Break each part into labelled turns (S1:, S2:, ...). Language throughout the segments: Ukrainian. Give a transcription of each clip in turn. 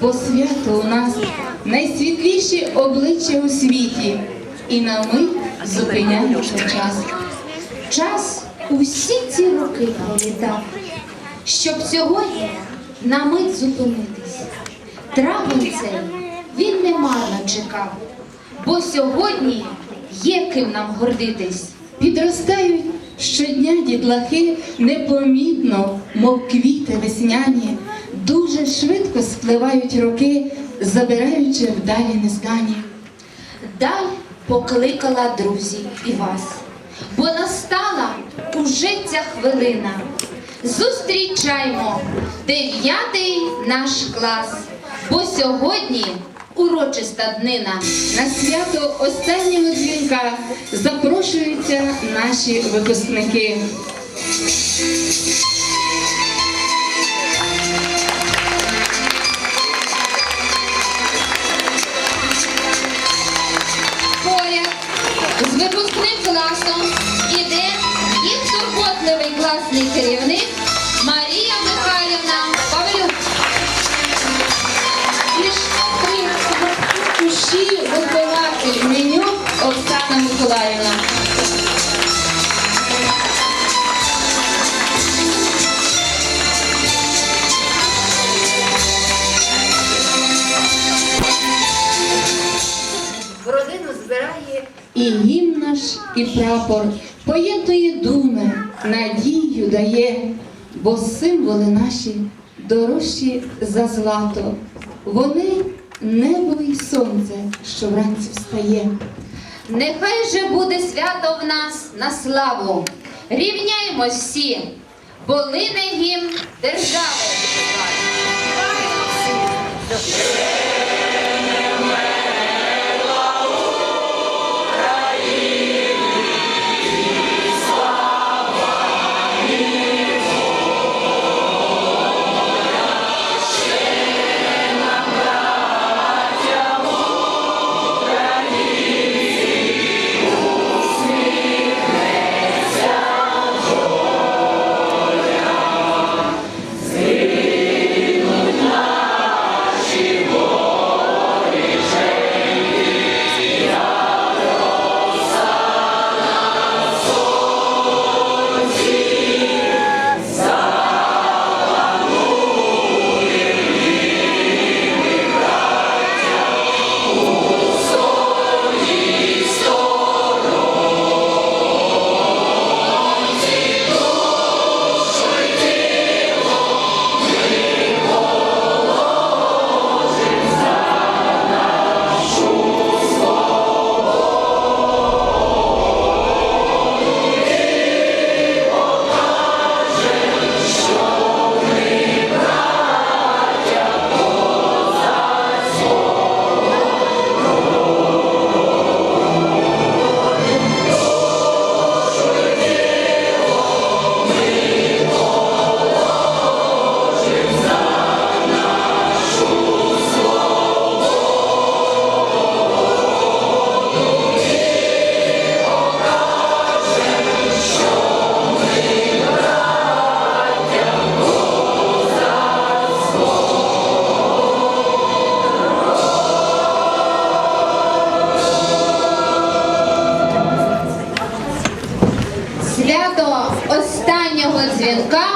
S1: бо свято у нас найсвітліші обличчя у світі, і на мить зупиняється час.
S2: Час усі ці роки пролітав, щоб сьогодні на мить зупинитись. Травень цей він немарно чекав, бо сьогодні є ким нам гордитись.
S1: Підростають щодня дітлахи непомітно, мов квіти весняні, дуже швидко спливають роки, забираючи вдалі незнані.
S2: Даль покликала друзів і вас, бо настала уже ця хвилина. Зустрічаймо дев'ятий наш клас, бо сьогодні урочиста днина.
S1: На свято останнього дзвінка запрошуються наші випускники. Родину збирає і гімн наш, і прапор, поєднує думи, надію дає, бо символи наші дорожчі за злато. Вони небо і сонце, що вранці встає.
S2: Нехай же буде свято в нас на славу. Рівняємось всі, бо лине гімн держави. Дзвінка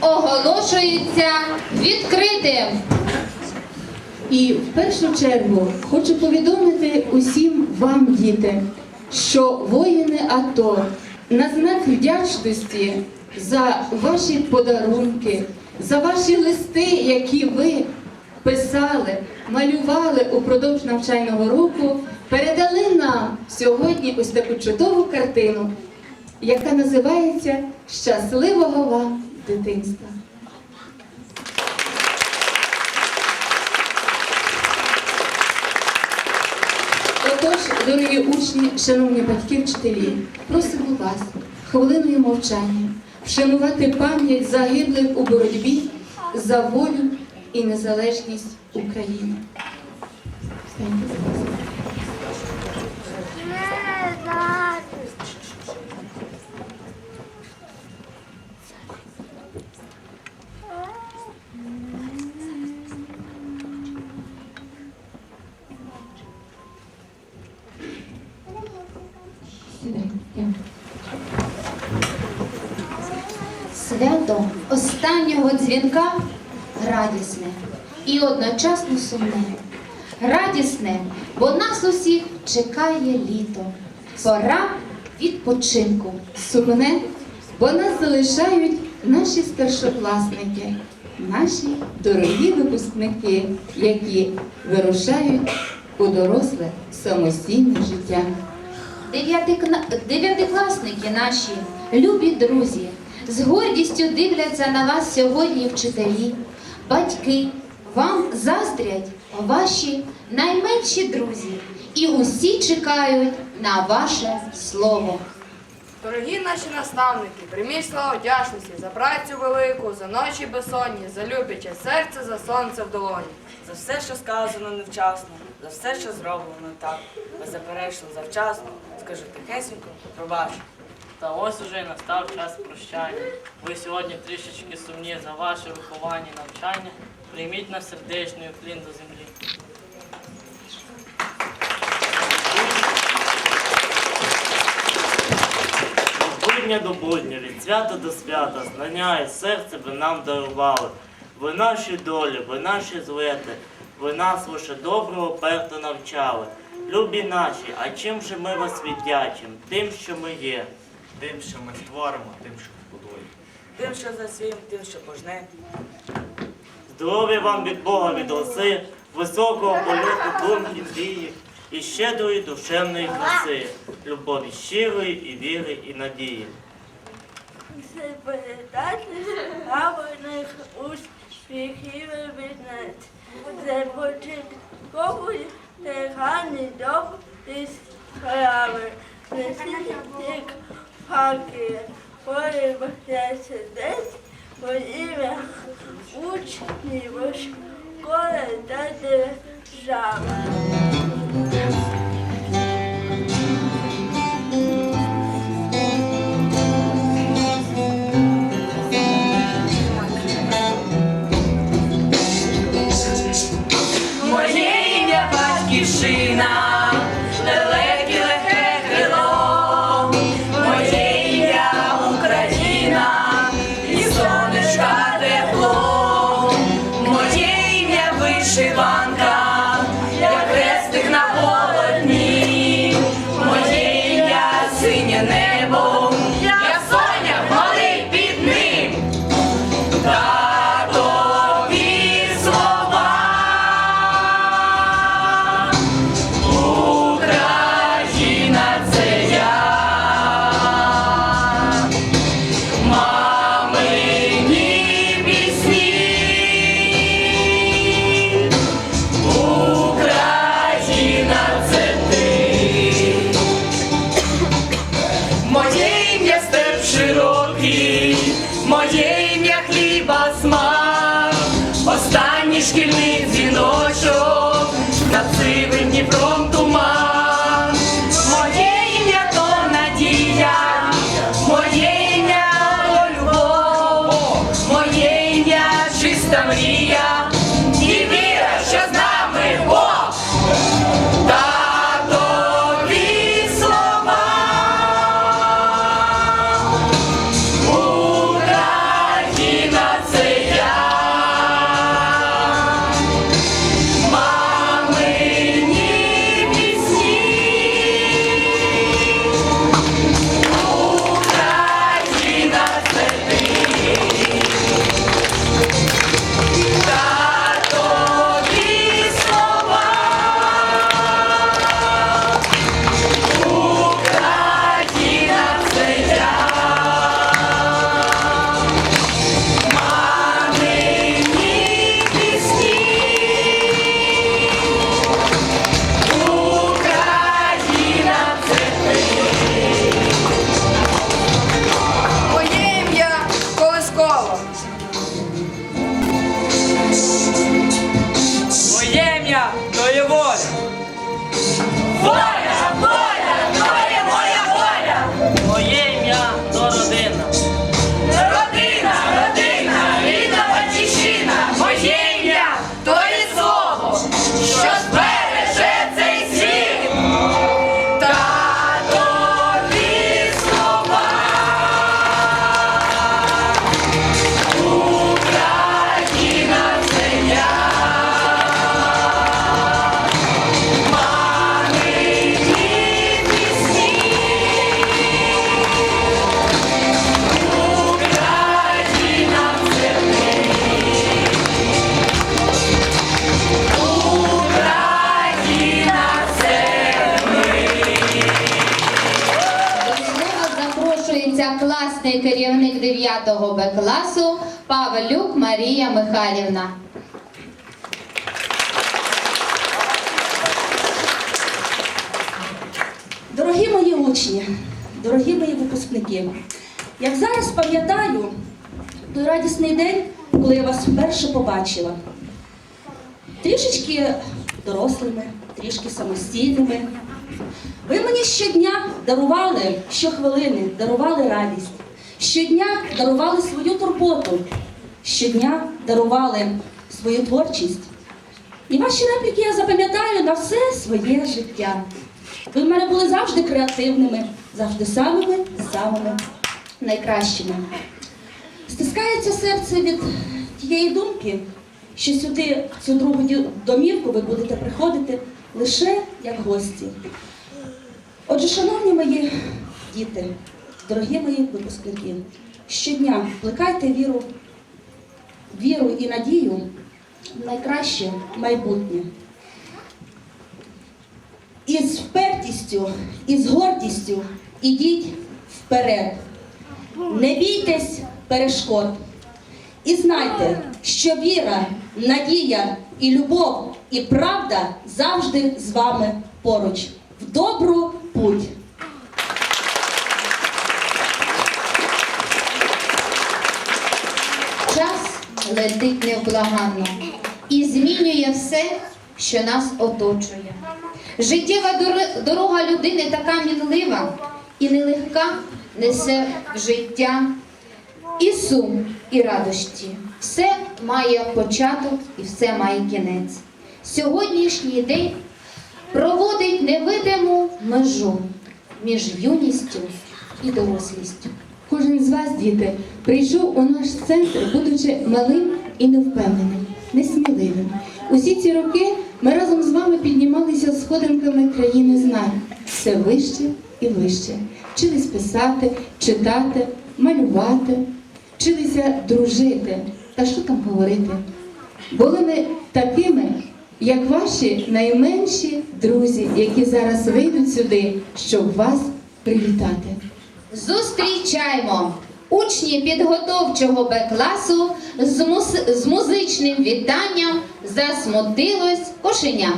S2: оголошується відкритим. І в першу чергу хочу повідомити усім вам, діти, що воїни АТО на знак вдячності за ваші подарунки, за ваші листи, які ви писали, малювали упродовж навчального року, передали нам сьогодні ось таку чудову картину, яка називається Щасливого вам дитинства. Отож, дорогі учні, шановні батьки, вчителі, просимо вас хвилиною мовчання вшанувати пам'ять загиблих у боротьбі за волю і незалежність України. Будь Свято останнього дзвінка радісне і одночасно сумне. Радісне, бо нас усіх чекає літо. Пора відпочинку.
S1: Сумне, бо нас залишають наші старшокласники, наші дорогі випускники, які вирушають у доросле самостійне життя.
S2: Дев'ятикласники наші, любі друзі, з гордістю дивляться на вас сьогодні вчителі, батьки, вам заздрять ваші найменші друзі, і усі чекають на ваше слово.
S3: Дорогі наші наставники, прийміть слова вдячності за працю велику, за ночі безсонні, за любляче серце, за сонце в долоні.
S4: За все, що сказано невчасно, за все, що зроблено так, беззаперечно завчасно, скажу тихесенько, пробач.
S5: Та ось уже і настав час прощання. Ви сьогодні трішечки сумні за ваше виховання і навчання. Прийміть на сердечний уклін до землі. Будня до будня, від свята до свята, знання і серце ви нам дарували. Ви наші долі, ви наші злети, ви нас лише доброго перто навчали. Любі наші, а чим же ми вас віддячим? Тим, що ми є.
S6: Тим, що ми створимо, тим, що збудуємо.
S4: Тим, що засієм, тим, що пожне.
S5: Здоров'я вам від Бога від роси, високого польоту думки, дії і щедрої душевної краси, любові щирої і віри, і надії.
S7: Це передати гарних успіхів від нас. Це початковий гарний добрі справи. Несіть як факи, появляється десь во ім'я учнів, школи та держави.
S4: Батьківщина, Esta
S2: María. Класний керівник 9 Б класу Павлюк Марія Михайлівна.
S8: Дорогі мої учні, дорогі мої випускники, як зараз пам'ятаю той радісний день, коли я вас вперше побачила. Трішечки дорослими, трішки самостійними. Ви мені щодня дарували щохвилини, дарували радість. Щодня дарували свою турботу, щодня дарували свою творчість. І ваші репліки я запам'ятаю на все своє життя. Ви в мене були завжди креативними, завжди самими самими найкращими. Стискається серце від тієї думки, що сюди, в цю другу домівку, ви будете приходити лише як гості. Отже, шановні мої діти, дорогі мої випускники, щодня плекайте віру, віру і надію в найкраще майбутнє. Із впертістю, із гордістю ідіть вперед. Не бійтесь перешкод. І знайте, що віра, надія і любов, і правда завжди з вами поруч. В добру путь.
S2: Час летить невблаганно і змінює все, що нас оточує. Життєва дорога людини така мінлива і нелегка несе в життя і сум, і радості. Все має початок і все має кінець. Сьогоднішній день проводить невидиму межу між юністю і дорослістю.
S1: Кожен з вас, діти, прийшов у наш центр, будучи малим і невпевненим, несміливим. Усі ці роки ми разом з вами піднімалися сходинками країни знань, все вище і вище. Вчились писати, читати, малювати, вчилися дружити. Та що там говорити? Були ми такими, як ваші найменші друзі, які зараз вийдуть сюди, щоб вас привітати.
S2: Зустрічаємо учні підготовчого Б-класу з, мус- з музичним вітанням засмутилось кошеня.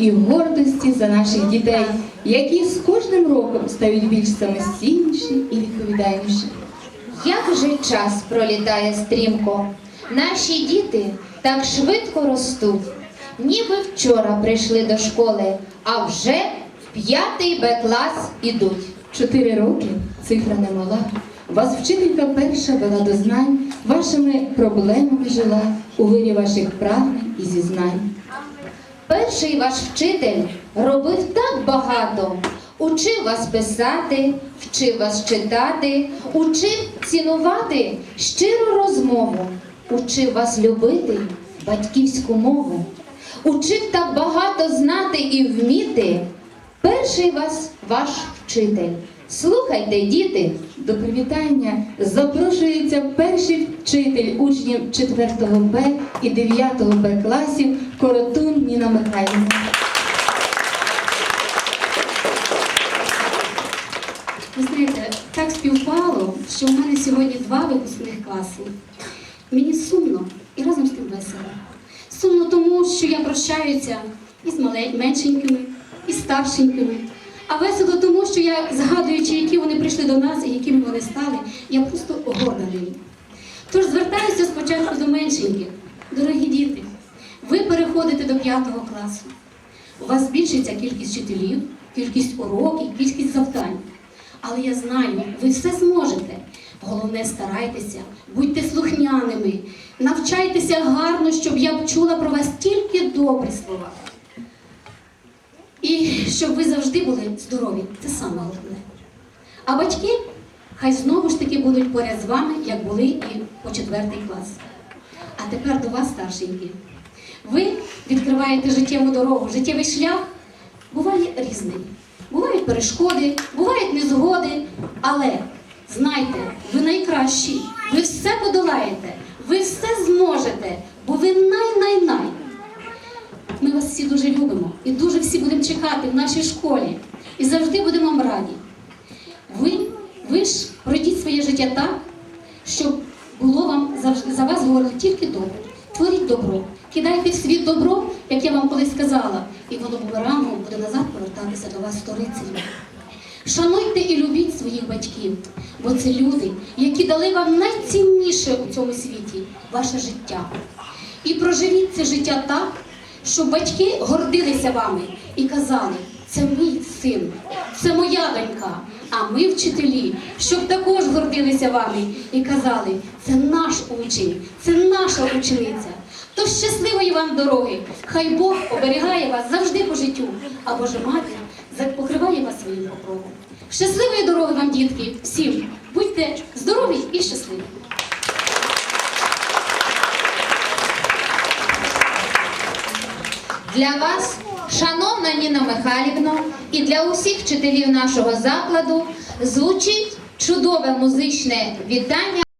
S9: І
S1: гордості за наших дітей, які з кожним роком стають більш самостійніші і відповідальніші.
S2: Як же час пролітає стрімко, наші діти так швидко ростуть, ніби вчора прийшли до школи, а вже в П'ятий Б клас ідуть.
S1: Чотири роки цифра немала. Вас вчителька перша вела до знань, вашими проблемами жила у вирі ваших прагнень і зізнань.
S2: Перший ваш вчитель робив так багато. Учив вас писати, вчив вас читати, учив цінувати щиру розмову, учив вас любити батьківську мову, учив так багато знати і вміти. Перший вас ваш вчитель. Слухайте, діти,
S1: До привітання запрошується перший вчитель учнів 4 Б і 9 Б класів Коротун Ніна Михайлівна.
S10: Ви так співпало, що у мене сьогодні два випускних класи. Мені сумно і разом з тим весело. Сумно тому, що я прощаюся із мале- меншенькими, і старшенькими. А весело тому, що я, згадуючи, які вони прийшли до нас і якими вони стали, я просто горда ними. Тож звертаюся спочатку до меншеньких. Дорогі діти, ви переходите до п'ятого класу. У вас збільшиться кількість вчителів, кількість уроків, кількість завдань. Але я знаю, ви все зможете. Головне, старайтеся, будьте слухняними, навчайтеся гарно, щоб я чула про вас тільки добрі слова. І щоб ви завжди були здорові, це саме головне. А батьки хай знову ж таки будуть поряд з вами, як були і по четвертий клас. А тепер до вас, старшенькі. Ви відкриваєте життєву дорогу, життєвий шлях буває різний. Бувають перешкоди, бувають незгоди, але знайте, ви найкращі, ви все подолаєте, ви все зможете, бо ви най-най-най. Дуже любимо і дуже всі будемо чекати в нашій школі. І завжди будемо вам раді. Ви, ви ж пройдіть своє життя так, щоб було вам за вас говорили тільки добре. Творіть добро, кидайте в світ добро, як я вам колись сказала, і воно бумерангом буде назад повертатися до вас сторицею. Шануйте і любіть своїх батьків, бо це люди, які дали вам найцінніше у цьому світі ваше життя. І проживіть це життя так, щоб батьки гордилися вами і казали, це мій син, це моя донька. А ми, вчителі, щоб також гордилися вами і казали, це наш учень, це наша учениця. То щасливої вам дороги! Хай Бог оберігає вас завжди по життю, а Божа матір покриває вас своїм покровом. Щасливої дороги вам, дітки, всім! Будьте здорові і щасливі!
S2: Для вас, шановна Ніна Михайлівна, і для усіх вчителів нашого закладу звучить чудове музичне вітання.